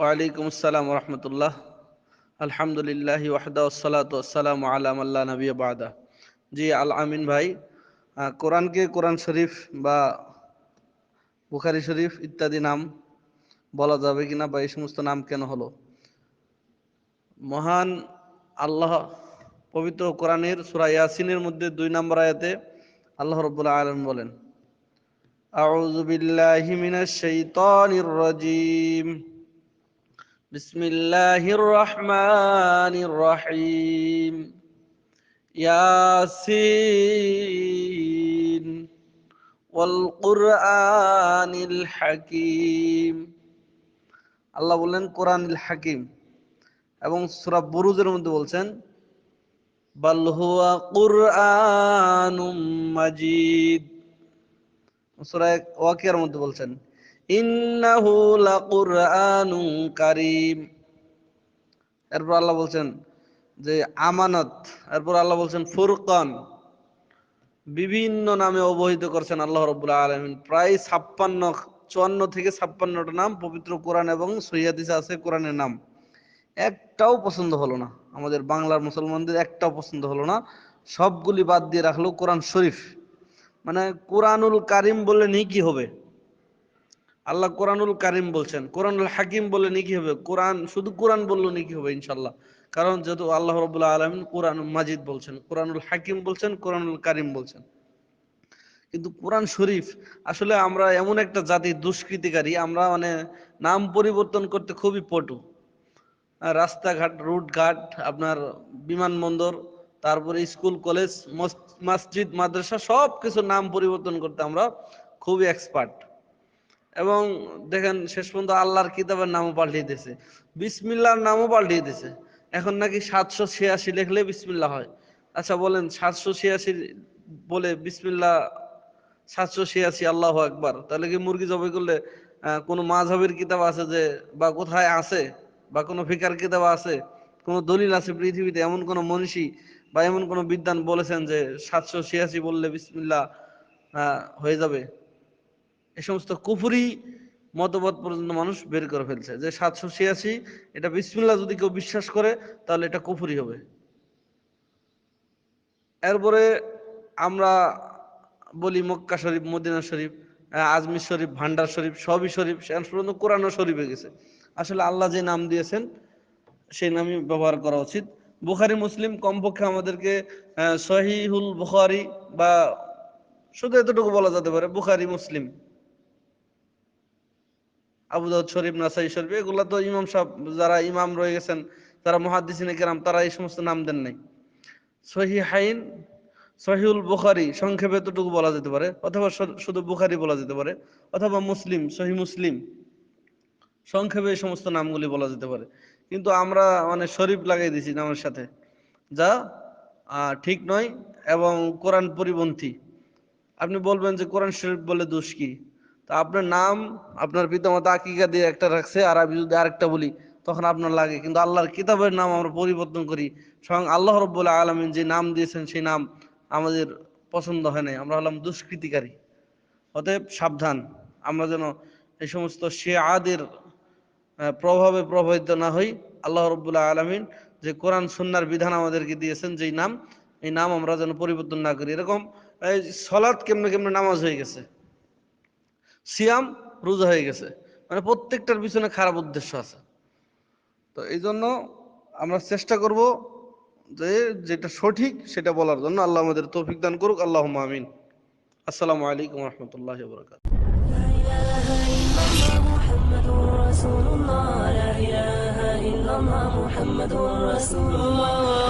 ওয়ালাইকুম আসসালাম রহমতুল্লাহ আলহামদুলিল্লাহ ওয়াহদা ওসালাতাম আলাম আল্লাহ নবী বাদা। জি, আল আমিন ভাই কোরআনকে কোরআন শরীফ বা বুখারি শরীফ ইত্যাদি নাম বলা যাবে কিনা বা এই সমস্ত নাম কেন হলো? মহান আল্লাহ পবিত্র কোরআনের সুরা ইয়াসিনের মধ্যে দুই নম্বর আয়াতে আল্লাহ রব্বুল আলম বলেন, আউযু বিল্লাহি মিনাশ শাইতানির রাজীম। بسم الله الرحمن الرحيم ياسين والقرآن الحكيم আল্লাহ বললেন কোরআনুল হাকিম এবং সূরা বুরুজের মধ্যে বলছেন বাল হুয়া কুরআনুম মাজিদ সূরা ওয়াকিয়ার মধ্যে বলছেন ইন্নাহু লাকুরআনুন কারীম। এরপর আল্লাহ বলছেন যে আমানত, এরপর আল্লাহ বলছেন ফুরকান। বিভিন্ন নামে অবহিত করছেন আল্লাহ রব্বুল আলমিন। প্রায় ছাপ্পান্ন, চুয়ান্ন থেকে ছাপ্পান্নটা নাম পবিত্র কোরআন এবং সৈয়াদিসে আছে কোরআনের নাম। একটাও পছন্দ হলো না। আমাদের বাংলার মুসলমানদের একটাও পছন্দ হলো না। সবগুলি বাদ দিয়ে রাখল কোরআন শরীফ। মানে কোরআনুল কারিম বললে নি কি হবে? আল্লাহ কোরআনুল কারিম বলছেন, কোরআনুল হাকিম বলে নি কি হবে? কোরআন, শুধু কোরআন বলল নাকি হবে ইনশাল্লাহ কারণ যেহেতু আল্লাহ রবুল্লাহ আলমিন কোরআন মাজিদ বলছেন, কোরআনুল হাকিম বলছেন, কোরআনুল কারিম বলছেন। কিন্তু কোরআন শরীফ, আসলে আমরা এমন একটা জাতি, দুষ্কৃতিকারী, আমরা মানে নাম পরিবর্তন করতে খুবই পটু। রাস্তাঘাট রুট ঘাট আপনার বিমানবন্দর, তারপরে স্কুল, কলেজ মসজিদ, মাদ্রাসা সব কিছু নাম পরিবর্তন করতে আমরা খুবই এক্সপার্ট। এবং দেখেন শেষ পর্যন্ত আল্লাহর কিতাবের নামও পাল্টিয়ে দিয়েছে। বিসমিল্লাহর নামও পাল্টিয়ে দিয়েছে। এখন নাকি সাতশো ছিয়াশি লিখলে বিসমিল্লা হয়। আচ্ছা বলেন সাতশো ছিয়াশি বলে বিসমিল্লা সাতশো ছিয়াশি আল্লাহ একবার তাহলে কি মুরগি জবাই করলে কোনো মাঝহের কিতাব আছে যে বা কোথায় আছে বা কোনো ফিকার কিতাব আছে কোনো দলিল আছে পৃথিবীতে এমন কোনো মনীষী বা এমন কোনো বিদ্যান বলেছেন যে সাতশো ছিয়াশি বললে বিসমিল্লাহ আহ, হয়ে যাবে? এই সমস্ত কুফুরি মতবাদ পর্যন্ত মানুষ বের করে ফেলছে। যে সাতশো ছিয়াশি, এটা বিসমিল্লাহ যদি কেউ বিশ্বাস করে, তাহলে এটা কুফুরি হবে। এরপরে আমরা বলি মক্কা শরীফ, মদিনা শরীফ আজমির শরীফ, ভান্ডার শরীফ, সবই শরীফ। শেষ পর্যন্ত কোরআনও শরীফ হয়ে গেছে। আসলে আল্লাহ যে নাম দিয়েছেন, সেই নামই ব্যবহার করা উচিত। বুখারি, মুসলিম কমপক্ষে আমাদেরকে সহিহুল বুখারি বা শুধু এতটুকু বলা যেতে পারে, বুখারি, মুসলিম। আবু দাউদ শরীফ, নাসাই শরীফ, এগুলা তো ইমাম সাহেব, যারা ইমাম রয়ে গেছেন যারা মহাদিসিনে কেরাম, তারা এই সমস্ত নাম দেন নাই। সহি হাইন সহিউল বুখারি, সংক্ষেপে এতটুকু বলা যেতে পারে, অথবা শুধু বুখারি বলা যেতে পারে, অথবা মুসলিম, সহি মুসলিম, সংক্ষেপে এই সমস্ত নামগুলি বলা যেতে পারে। কিন্তু আমরা মানে শরীফ লাগাই দিয়েছি নামের সাথে, যা ঠিক নয়, এবং কোরআন পরিপন্থী। আপনি বলবেন যে কোরআন শরীফ বলে দোষ কি? তা আপনার নাম আপনার পিতামাতা আকিকা দিয়ে একটা রাখছে আর আমি যদি আরেকটা বলি তখন আপনার লাগে। কিন্তু আল্লাহর কিতাবের নাম আমরা পরিবর্তন করি। স্বয়ং আল্লাহ রব্বুল্লাহ আলমিন যে নাম দিয়েছেন সেই নাম আমাদের পছন্দ হয় নাই। আমরা হলাম দুষ্কৃতিকারী। অতএব সাবধান। আমরা যেন এই সমস্ত শেয়াদের আহ, প্রভাবে প্রভাবিত না হই। আল্লাহ রব্বুল্লাহ আলমিন যে কোরআন সুন্নার বিধান আমাদেরকে দিয়েছেন যেই নাম এই নাম আমরা যেন পরিবর্তন না করি। এরকম এই সলাৎ কেমনে কেমনে নামাজ হয়ে গেছে। সিয়াম রোজা হয়ে গেছে মানে প্রত্যেকটার পিছনে খারাপ উদ্দেশ্য আছে তো এই জন্য আমরা চেষ্টা করব যে যেটা সঠিক সেটা বলার জন্য আল্লাহ আমাদের তৌফিক দান করুক আল্লাহ আমিন আসসালামু আলাইকুম রহমতুল্লাহ বরকাত محمد رسول الله لا إله إلا الله محمد رسول الله